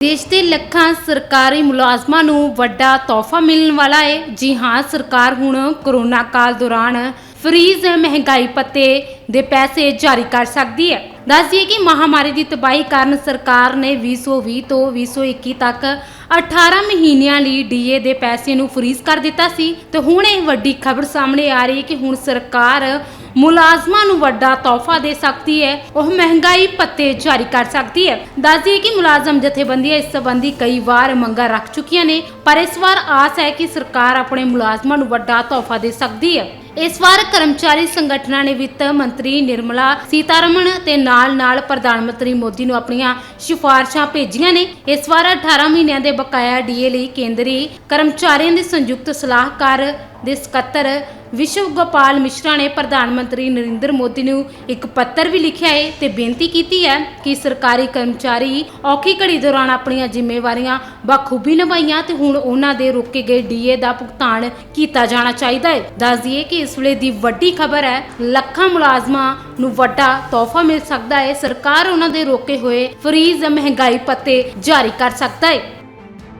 ਦੇਸ਼ ਦੇ ਲੱਖਾਂ ਸਰਕਾਰੀ ਮੁਲਾਜ਼ਮਾਂ ਨੂੰ ਵੱਡਾ ਤੋਹਫਾ ਮਿਲਣ ਵਾਲਾ ਹੈ ਜੀ ਹਾਂ, ਸਰਕਾਰ ਹੁਣ ਕਰੋਨਾ ਕਾਲ ਦੌਰਾਨ ਫ੍ਰੀਜ਼ ਮਹਿੰਗਾਈ ਭੱਤੇ ਦੇ ਪੈਸੇ ਜਾਰੀ ਕਰ ਸਕਦੀ ਹੈ ਦੱਸ ਕਿ ਮਹਾਮਾਰੀ ਦੀ ਤਬਾਹੀ ਕਾਰਨ ਸਰਕਾਰ ਨੇ 2020 ਤੋਂ 2021 ਤੱਕ 18 ਮਹੀਨਿਆਂ ਲਈ ਡੀਏ ਦੇ ਪੈਸੇ ਨੂੰ ਫਰੀਜ਼ ਕਰ ਦਿੱਤਾ ਸੀ। ਤੇ ਹੁਣ ਇਹ ਵੱਡੀ ਖਬਰ ਸਾਹਮਣੇ ਆ ਰਹੀ ਹੈ ਕਿ ਹੁਣ ਸਰਕਾਰ ਮੁਲਾਜ਼ਮਾਂ ਨੂੰ ਵੱਡਾ ਤੋਹਫਾ ਦੇ ਸਕਦੀ ਹੈ, ਉਹ ਮਹਿੰਗਾਈ ਭੱਤੇ ਜਾਰੀ ਕਰ ਸਕਦੀ ਹੈ। ਦੱਸ ਦਈਏ ਕਿ ਮੁਲਾਜ਼ਮ ਜਥੇਬੰਦੀਆਂ ਇਸ ਸੰਬੰਧੀ ਕਈ ਵਾਰ ਮੰਗਾਂ ਰੱਖ ਚੁੱਕੀਆਂ ਨੇ, ਪਰ ਇਸ ਵਾਰ ਆਸ ਹੈ ਕਿ ਸਰਕਾਰ ਆਪਣੇ ਮੁਲਾਜ਼ਮਾਂ ਨੂੰ ਵੱਡਾ ਤੋਹਫਾ ਦੇ ਸਕਦੀ ਹੈ। ਇਸ ਵਾਰ ਕਰਮਚਾਰੀ ਸੰਗਠਨਾਂ ਨੇ ਵਿੱਤ ਮੰਤਰੀ ਨਿਰਮਲਾ ਸੀਤਾਰਮਣ ਤੇ ਨਾਲ-ਨਾਲ ਪ੍ਰਧਾਨ ਮੰਤਰੀ ਮੋਦੀ ਨੂੰ ਆਪਣੀਆਂ ਸਿਫਾਰਸ਼ਾਂ ਭੇਜੀਆਂ ਨੇ। ਇਸ ਵਾਰ 18 ਮਹੀਨਿਆਂ ਦੇ ਬਕਾਇਆ ਡੀਏ ਲਈ ਕੇਂਦਰੀ ਕਰਮਚਾਰੀਆਂ ਦੇ ਸੰਯੁਕਤ ਸਲਾਹਕਾਰ ਦੇ ਸਕੱਤਰ ਵਿਸ਼ਵ ਗੋਪਾਲ ਮਿਸ਼ਰਾ ਨੇ ਪ੍ਰਧਾਨ ਮੰਤਰੀ ਨਰਿੰਦਰ ਮੋਦੀ ਨੂੰ ਇੱਕ ਪੱਤਰ ਵੀ ਲਿਖਿਆ ਹੈ ਤੇ ਬੇਨਤੀ ਕੀਤੀ ਹੈ ਕਿ ਸਰਕਾਰੀ ਕਰਮਚਾਰੀ ਔਖੀ ਘੜੀ ਦੌਰਾਨ ਆਪਣੀਆਂ ਜ਼ਿੰਮੇਵਾਰੀਆਂ ਬਖੂਬੀ ਨਿਭਾਈਆਂ ਤੇ ਹੁਣ ਉਹਨਾਂ ਦੇ ਰੋਕੇ ਗਏ ਡੀਏ ਦਾ ਭੁਗਤਾਨ ਕੀਤਾ ਜਾਣਾ ਚਾਹੀਦਾ ਹੈ ਦੱਸ ਦਈਏ ਕਿ ਇਸ ਵੇਲੇ ਦੀ ਵੱਡੀ ਖਬਰ ਹੈ, ਲੱਖਾਂ ਮੁਲਾਜ਼ਮਾਂ ਨੂੰ ਵੱਡਾ ਤੋਹਫਾ ਮਿਲ ਸਕਦਾ ਹੈ ਸਰਕਾਰ ਉਹਨਾਂ ਦੇ ਰੋਕੇ ਹੋਏ ਫਰੀਜ਼ ਮਹਿੰਗਾਈ ਪੱਤੇ ਜਾਰੀ ਕਰ ਸਕਦਾ ਹੈ